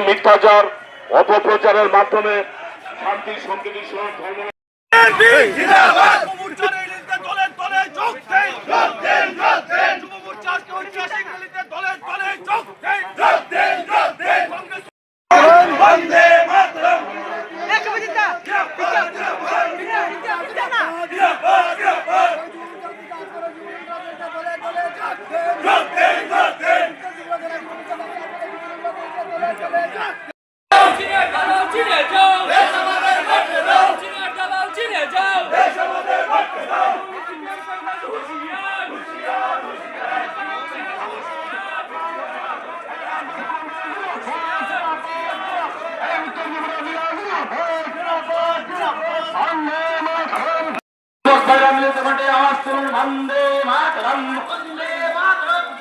মিথ্যাচার অপপ্রচারের মাধ্যমে শান্তি সম্প্রীতি সহ ধর্ম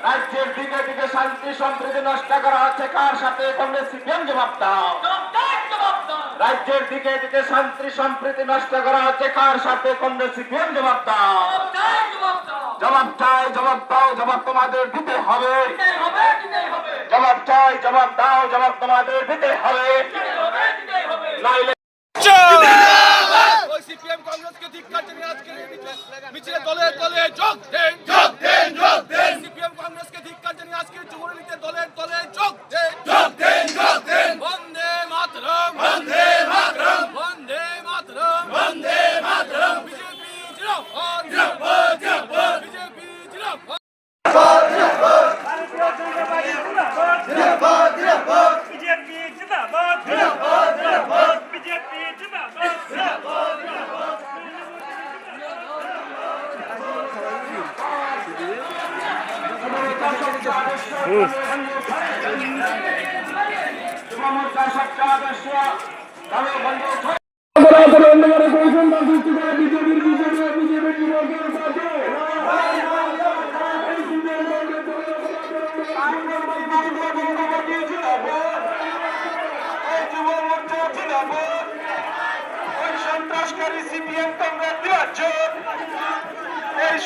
রাজ্যের দিকে দিকে শান্তি সম্প্রীতি নষ্ট করা হচ্ছে কার সাথে কংগ্রেস সিপিএম জবাব শান্তি সম্প্রীতি নষ্ট করা হচ্ছে কার সাথে কংগ্রেস সিপিএম জবাব দাও জবাব চাই, জবাব দাও, জবাব তোমাদের দিতে হবে। জবাব চাই জবাব দাও জবাব তোমাদের দিতে হবে কংগ্রেসকে ধিক্কার জানিয়ে আজকের মিছিলে দলে দলে যোগ দেন যোগ দেন যোগ দেন সিপিএম কংগ্রেসকে ধিক্কার জানিয়ে আজকের যুবলীগের দলে দলে যোগ দেন যোগ দেন যোগ দেন বন্দে মাতরম বন্দে মাতরম বন্দে মাতরম বন্দে মাতরম বিজেপি জিন্দাবাদ জিন্দাবাদ জিন্দাবাদ বিজেপি জিন্দাবাদ বিজেপি জিন্দাবাদ জিন্দাবাদ জিন্দাবাদ বিজেপি জিন্দাবাদ জিন্দাবাদ জিন্দাবাদ সন্ত্রাসকারী সিপিএম কংগ্রেস দিয়াছ এই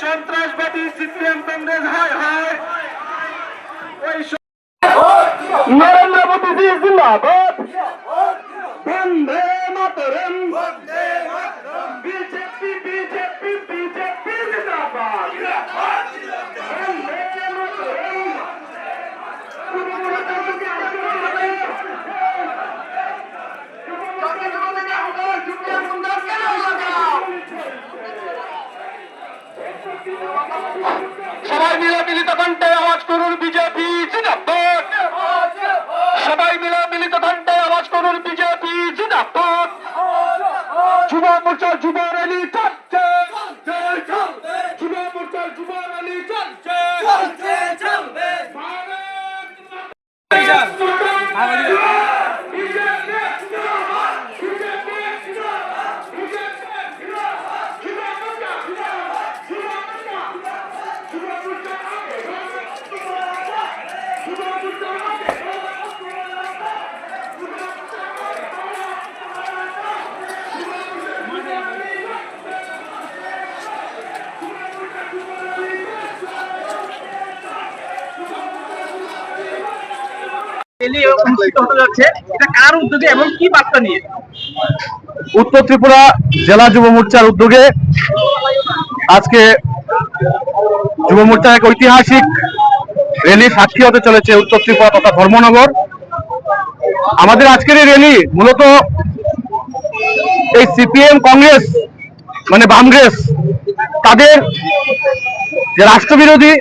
সন্ত্রাসবাদী সিপিএম কংগ্রেস হায় হায়। নরেন্দ্র মোদী জিন্দাবাদ। Vande Mataram. BJP BJP BJP জিন্দাবাদ। বন্দে মাতরম। সবাই মিলে মিলিত কণ্ঠে আওয়াজ করুন বিজেপি জিন্দাবাদ। সবাই মিলে মিলিত কণ্ঠে আওয়াজ করুন বিজেপি জিন্দাবাদ। যুব মোর্চার যুব র্যালি চলছে। যুব মোর্চার যুব র্যালি চলছে যাচ্ছে এটা কার উদ্যোগে এবং কি বার্তা নিয়ে উত্তর ত্রিপুরা জেলা যুব মোর্চার উদ্যোগে আজকে যুব মোর্চার এক ঐতিহাসিক র্যালি সাক্ষী হতে চলেছে উত্তর ত্রিপুরা তথা ধর্মনগর। আমাদের আজকের এই র্যালি মূলত এই সিপিএম কংগ্রেস মানে বামগ্রেস, তাদের যে রাষ্ট্রবিরোধী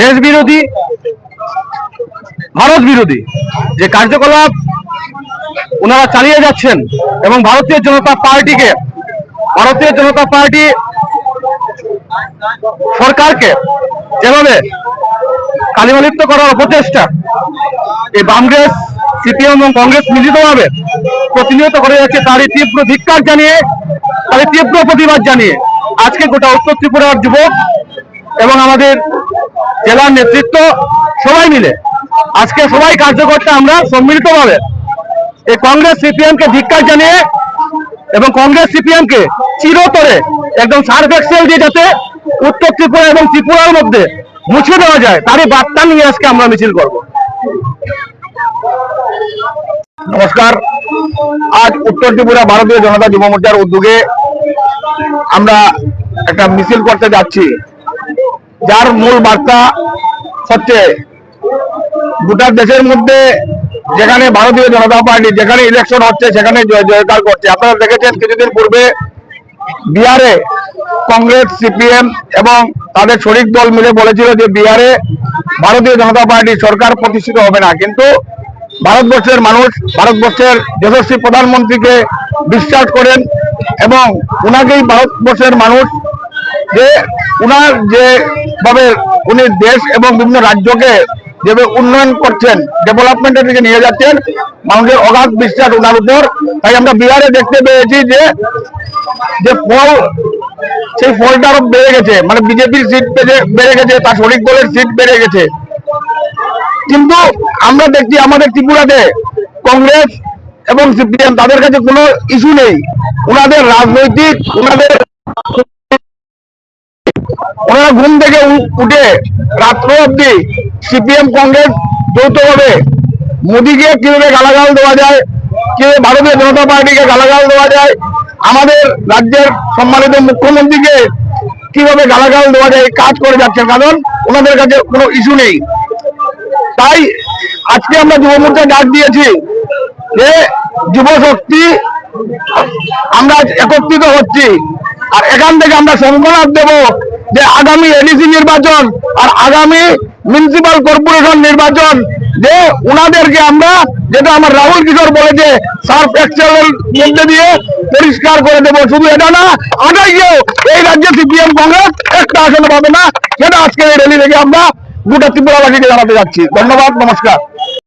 দেশ বিরোধী ভারত বিরোধী যে কার্যকলাপ ওনারা চালিয়ে যাচ্ছেন এবং ভারতীয় জনতা পার্টিকে, ভারতীয় জনতা পার্টি সরকারকে যেভাবে কালিমালিপ্ত করার অপচেষ্টা। এই বামগ্রেস সিপিএম এবং কংগ্রেস মিলিতভাবে প্রতিনিয়ত করে যাচ্ছে তারই তীব্র ধিক্কার জানিয়ে, তারই তীব্র প্রতিবাদ জানিয়ে। আজকে গোটা উত্তর ত্রিপুরার যুবক এবং আমাদের জেলার নেতৃত্ব সবাই মিলে, আজকে সবাই কার্যকর্তা আমরা সম্মিলিতভাবে এই কংগ্রেস সিপিএমকে ধিক্কার জানিয়ে এবং কংগ্রেস সিপিএমকে চিরতরে একদম সার্ভ এক্সেল দিয়ে যাতে উত্তর ত্রিপুরা এবং ত্রিপুরার মধ্যে মুছে দেওয়া যায়। তারই বার্তা নিয়ে আজকে আমরা মিছিল করব। নমস্কার। আজ উত্তর ত্রিপুরা ভারতীয় জনতা যুব মোর্চার উদ্যোগে আমরা একটা মিছিল করতে যাচ্ছি। যার মূল বার্তা হচ্ছে গোটা দেশের মধ্যে যেখানে ভারতীয় জনতা পার্টি, যেখানে ইলেকশন হচ্ছে, সেখানে জয় জয়কার করছে। আপনারা দেখেছেন কিছুদিন পূর্বে বিহারে কংগ্রেস, সিপিএম এবং তাদের শরিক দল মিলে বলেছিল যে বিহারে ভারতীয় জনতা পার্টি সরকার প্রতিষ্ঠিত হবে না। কিন্তু ভারতবর্ষের মানুষ, ভারতবর্ষের যশস্বী প্রধানমন্ত্রীকে বিশ্বাস করেন এবং উনাকেই ভারতবর্ষের মানুষ যে উনার যে ভাবে উনি দেশ এবং বিভিন্ন রাজ্যকে যেভাবে উন্নয়ন করছেন ডেভেলপমেন্টের দিকে নিয়ে যাচ্ছেন, মানুষের অগাধ বিশ্বাস উনার উপর। তাই আমরা বিহারে দেখতে পেয়েছি যে যে ফল, সেই ফলটা আরও বেড়ে গেছে। মানে বিজেপির সিট বেড়ে গেছে, তার শরিক দলের সিট বেড়ে গেছে। কিন্তু আমরা দেখছি আমাদের ত্রিপুরাতে কংগ্রেস এবং সিপিএম, তাদের কাছে কোনো ইস্যু নেই। ওনাদের রাজনৈতিক, ওনাদের ওনারা ঘুম থেকে উঠে রাত্র অব্দি সিপিএম কংগ্রেস যৌথভাবে মোদীকে কীভাবে গালাগাল দেওয়া যায়, কীভাবে ভারতীয় জনতা পার্টিকে গালাগাল দেওয়া যায়, আমাদের রাজ্যের সম্মানিত মুখ্যমন্ত্রীকে কীভাবে গালাগাল দেওয়া যায় কাজ করে যাচ্ছে। কারণ ওনাদের কাছে কোনো ইস্যু নেই। তাই আজকে আমরা যুব মোর্চা ডাক দিয়েছি যে যুব শক্তি, আমরা একত্রিত হচ্ছি। আর এখান থেকে আমরা সংকলন দেব যে আগামী এডিসি নির্বাচন আর আগামী মিউনিসিপাল কর্পোরেশন নির্বাচন, যে উনাদেরকে আমরা, যেটা আমার রাহুল কিশোর বলেছে সার্ফ এক্সেলের মধ্যে দিয়ে পরিষ্কার করে দেবো। শুধু এটা না আগাইয়েও এই রাজ্যে সিপিএম, কংগ্রেস একটা আসন পাবে না। সেটা আজকে এই র্যালি থেকে আমরা গোটা ত্রিপুরাবাসীকে জানাতে যাচ্ছি। ধন্যবাদ, নমস্কার।